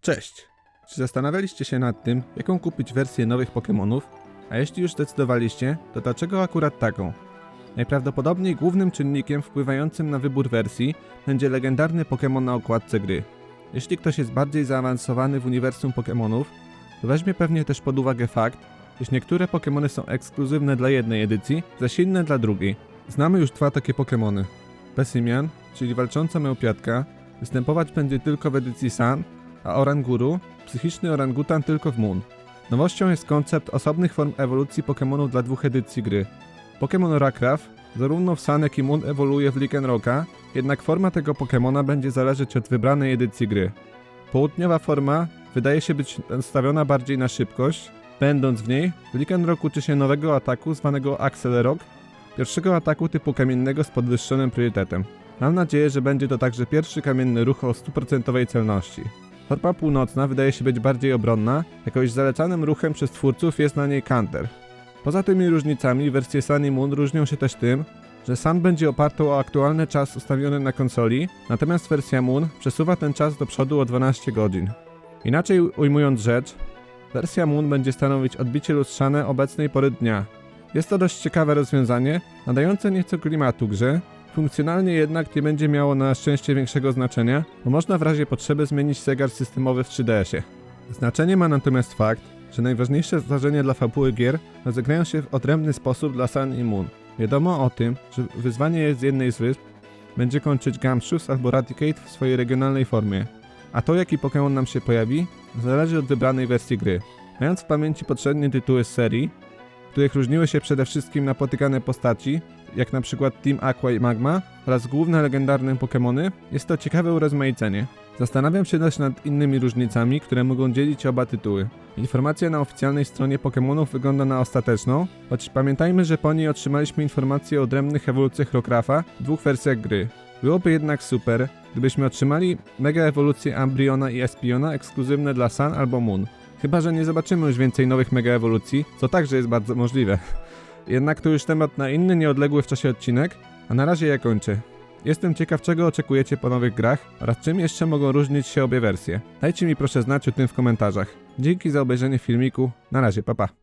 Cześć! Czy zastanawialiście się nad tym, jaką kupić wersję nowych Pokémonów? A jeśli już zdecydowaliście, to dlaczego akurat taką? Najprawdopodobniej głównym czynnikiem wpływającym na wybór wersji będzie legendarny Pokémon na okładce gry. Jeśli ktoś jest bardziej zaawansowany w uniwersum Pokémonów, to weźmie pewnie też pod uwagę fakt, iż niektóre Pokémony są ekskluzywne dla jednej edycji, zaś inne dla drugiej. Znamy już dwa takie Pokémony. Pesimian, czyli walcząca mełpiatka, występować będzie tylko w edycji Sun, a Oranguru, psychiczny orangutan tylko w Moon. Nowością jest koncept osobnych form ewolucji Pokémonów dla dwóch edycji gry. Pokémon Rakraf zarówno w Sun jak i Moon ewoluuje w Lycanroca, jednak forma tego Pokémona będzie zależeć od wybranej edycji gry. Południowa forma wydaje się być nastawiona bardziej na szybkość, będąc w niej w Lycanroc uczy się nowego ataku zwanego Axel Rock, pierwszego ataku typu kamiennego z podwyższonym priorytetem. Mam nadzieję, że będzie to także pierwszy kamienny ruch o 100% celności. Forma północna wydaje się być bardziej obronna, jako iż zalecanym ruchem przez twórców jest na niej counter. Poza tymi różnicami wersje Sun i Moon różnią się też tym, że Sun będzie opartą o aktualny czas ustawiony na konsoli, natomiast wersja Moon przesuwa ten czas do przodu o 12 godzin. Inaczej ujmując rzecz, wersja Moon będzie stanowić odbicie lustrzane obecnej pory dnia. Jest to dość ciekawe rozwiązanie, nadające nieco klimatu grze, Funkcjonalnie jednak nie będzie miało na szczęście większego znaczenia, bo można w razie potrzeby zmienić zegar systemowy w 3DS-ie. Znaczenie ma natomiast fakt, że najważniejsze zdarzenia dla fabuły gier rozegrają się w odrębny sposób dla Sun i Moon. Wiadomo o tym, że wyzwanie z jednej z wysp będzie kończyć Gumshoes albo Raticate w swojej regionalnej formie, a to jaki Pokémon nam się pojawi zależy od wybranej wersji gry. Mając w pamięci poprzednie tytuły z serii, których różniły się przede wszystkim napotykane postaci, jak na przykład Team Aqua i Magma oraz główne legendarne Pokémony, jest to ciekawe urozmaicenie. Zastanawiam się też nad innymi różnicami, które mogą dzielić oba tytuły. Informacja na oficjalnej stronie Pokémonów wygląda na ostateczną, choć pamiętajmy, że po niej otrzymaliśmy informacje o odrębnych ewolucjach Rokrafa w dwóch wersjach gry. Byłoby jednak super, gdybyśmy otrzymali mega ewolucje Ambriona i Espiona ekskluzywne dla Sun albo Moon. Chyba, że nie zobaczymy już więcej nowych mega ewolucji, co także jest bardzo możliwe. Jednak to już temat na inny, nieodległy w czasie odcinek, a na razie ja kończę. Jestem ciekaw, czego oczekujecie po nowych grach oraz czym jeszcze mogą różnić się obie wersje. Dajcie mi proszę znać o tym w komentarzach. Dzięki za obejrzenie filmiku. Na razie, papa. Pa.